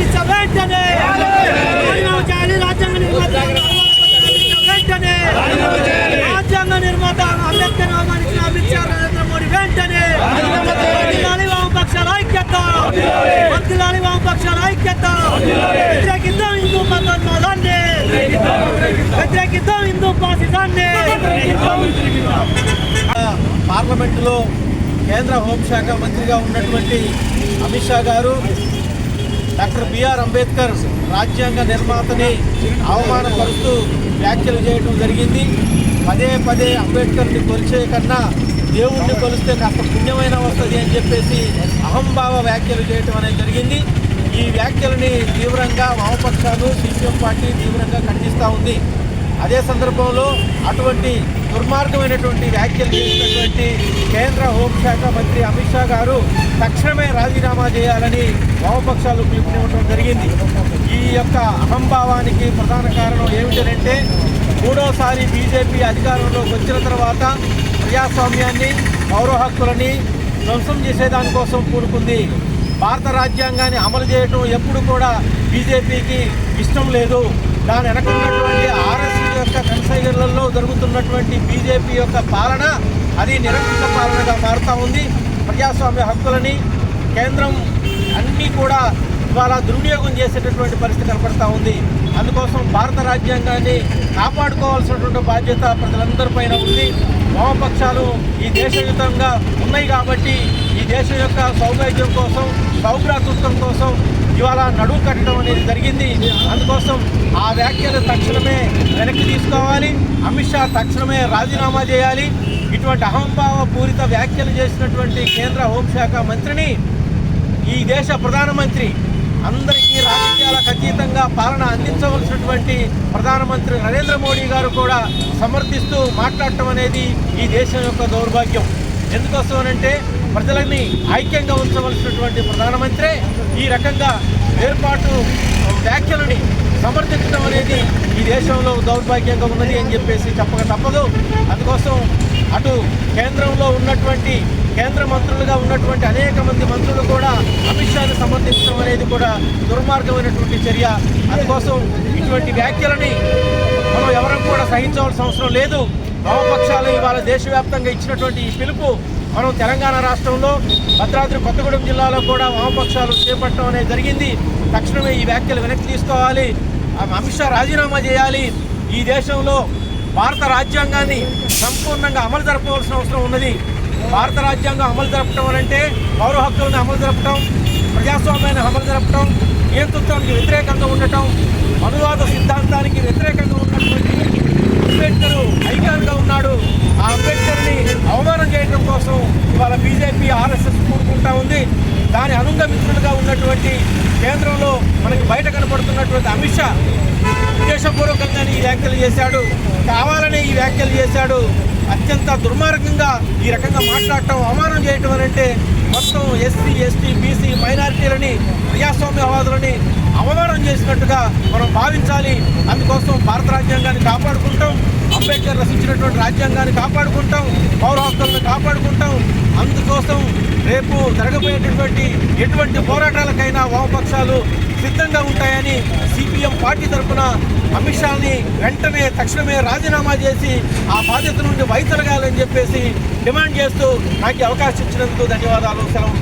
అమిత్ వెంటనే రాజ్యాంగ నిర్మాత వెంటనే రాజ్యాంగ నిర్మాత అంబేద్కర్ అవమానించిన అమిత్ షా నరేంద్ర మోడీ వెంటనే మంత్రిలాలి వామపక్షాల ఐక్యత మంత్రిలాలి వామపక్షాల ఐక్యత. వ్యతిరేకిద్దాం హిందూ మతాన్ని. వ్యతిరేకిద్దాం హిందూ పాసిదాన్ని పార్లమెంటులో కేంద్ర హోంశాఖ మంత్రిగా ఉన్నటువంటి అమిత్ షా గారు డాక్టర్ బిఆర్ అంబేద్కర్ రాజ్యాంగ నిర్మాతని అవమానపరుస్తూ వ్యాఖ్యలు చేయడం జరిగింది. పదే పదే అంబేద్కర్ని కొలిచే కన్నా దేవుణ్ణి కొలిస్తే కాస్త పుణ్యమైన వస్తుంది అని చెప్పేసి అహంభావ వ్యాఖ్యలు చేయటం అనేది జరిగింది. ఈ వ్యాఖ్యలని తీవ్రంగా వామపక్షాలు సిపిఎం పార్టీ తీవ్రంగా ఖండిస్తూ ఉంది. అదే సందర్భంలో అటువంటి దుర్మార్గమైనటువంటి వ్యాఖ్యలు చేసినటువంటి కేంద్ర హోంశాఖ మంత్రి అమిత్ షా గారు తక్షణమే రాజీనామా చేయాలని వామపక్షాలు పిలుపునివ్వడం జరిగింది. ఈ యొక్క అహంభావానికి ప్రధాన కారణం ఏమిటంటే మూడోసారి బీజేపీ అధికారంలోకి వచ్చిన తర్వాత ప్రజాస్వామ్యాన్ని పౌర హక్కులని ధ్వంసం చేసేదానికోసం పూనుకుంది. భారత రాజ్యాంగాన్ని అమలు చేయడం ఎప్పుడు కూడా బీజేపీకి ఇష్టం లేదు. దాని వెనకున్నటువంటి ఆర్ఎస్ యొక్క కన్సైగర్లలో జరుగుతున్నటువంటి బీజేపీ యొక్క పాలన అది నిరంకుశ పాలనగా మారుతూ ఉంది. ప్రజాస్వామ్య హక్కులని కేంద్రం అన్నీ కూడా ఇవాళ దుర్వినియోగం చేసేటటువంటి పరిస్థితి కనపడతా ఉంది. అందుకోసం భారత రాజ్యాంగాన్ని కాపాడుకోవాల్సినటువంటి బాధ్యత ప్రజలందరిపైన ఉంది. వామపక్షాలు ఈ దేశయుతంగా ఉన్నాయి కాబట్టి ఈ దేశం యొక్క సౌభాగ్యం కోసం సౌభ్రాతృత్వం కోసం ఇవాళ నడువు కట్టడం అనేది జరిగింది. అందుకోసం ఆ వ్యాఖ్యలు తక్షణమే వెనక్కి తీసుకోవాలి. అమిత్ షా తక్షణమే రాజీనామా చేయాలి. ఇటువంటి అహంభావ పూరిత వ్యాఖ్యలు చేసినటువంటి కేంద్ర హోంశాఖ మంత్రిని ఈ దేశ ప్రధానమంత్రి అందరికీ రాజకీయాలకు అతీతంగా పాలన అందించవలసినటువంటి ప్రధానమంత్రి నరేంద్ర మోడీ గారు కూడా సమర్థిస్తూ మాట్లాడటం అనేది ఈ దేశం యొక్క దౌర్భాగ్యం. ఎందుకోసమనంటే ప్రజలని ఐక్యంగా ఉంచవలసినటువంటి ప్రధానమంత్రి ఈ రకంగా ఏర్పాటు వ్యాఖ్యలని సమర్థించడం అనేది ఈ దేశంలో దౌర్భాగ్యంగా ఉన్నది అని చెప్పేసి చెప్పక తప్పదు. అందుకోసం అటు కేంద్రంలో ఉన్నటువంటి కేంద్ర మంత్రులుగా ఉన్నటువంటి అనేక మంది మంత్రులు కూడా అమిత్ షాను సమర్థించడం అనేది కూడా దుర్మార్గమైనటువంటి చర్య. అందుకోసం ఇటువంటి వ్యాఖ్యలని మనం ఎవరం కూడా సహించవలసిన అవసరం లేదు. వామపక్షాలు ఇవాళ దేశవ్యాప్తంగా ఇచ్చినటువంటి ఈ పిలుపు మనం తెలంగాణ రాష్ట్రంలో భద్రాద్రి కొత్తగూడెం జిల్లాలో కూడా వామపక్షాలు చేపట్టడం అనేది జరిగింది. తక్షణమే ఈ వ్యాఖ్యలు వెనక్కి తీసుకోవాలి. ఆ అమిత్ షా రాజీనామా చేయాలి. ఈ దేశంలో భారత రాజ్యాంగాన్ని సంపూర్ణంగా అమలు జరపవలసిన అవసరం ఉన్నది. భారత రాజ్యాంగం అమలు జరపడం అంటే పౌర హక్కులను అమలు జరపడం ప్రజాస్వామ్యాన్ని అమలు జరపడం నియంతృత్వానికి వ్యతిరేకంగా ఉండటం అనువాద సిద్ధాంతానికి వ్యతిరేకంగా ఉన్నటువంటి అంబేద్కర్ ఐకాన్గా ఉన్నాడు ఆ అంబేద్కర్ని అవమానం చేయడం కోసం ఇవాళ బీజేపీ ఆర్ఎస్ఎస్ కూడుకుంటా ఉంది. దాని అనుగమిత్రులుగా ఉన్నటువంటి కేంద్రంలో మనకి బయట కనపడుతున్నటువంటి అమిత్ షా ఉద్దేశపూర్వకంగా ఈ వ్యాఖ్యలు చేశాడు. కావాలని ఈ వ్యాఖ్యలు చేశాడు. అత్యంత దుర్మార్గంగా ఈ రకంగా మాట్లాడటం అవమానం చేయటం అని అంటే మొత్తం ఎస్సీ ఎస్టీ బీసీ మైనారిటీలని ప్రజాస్వామ్యవాదులని అవమానం చేసినట్టుగా మనం భావించాలి. అందుకోసం భారత రాజ్యాంగాన్ని కాపాడుకుంటాం. అంబేద్కర్ రచించినటువంటి రాజ్యాంగాన్ని కాపాడుకుంటాం పౌర హక్కులను కాపాడుకుంటాం. అందుకోసం రేపు జరగబోయేటటువంటి ఎటువంటి పోరాటాలకైనా వామపక్షాలు సిద్ధంగా ఉంటాయని సిపిఎం పార్టీ తరఫున అమిత్ షాని వెంటనే తక్షణమే రాజీనామా చేసి ఆ బాధ్యత నుండి వైదొలగాలని చెప్పేసి డిమాండ్ చేస్తూ నాకు అవకాశం ఇచ్చినందుకు ధన్యవాదాలు. సెలవు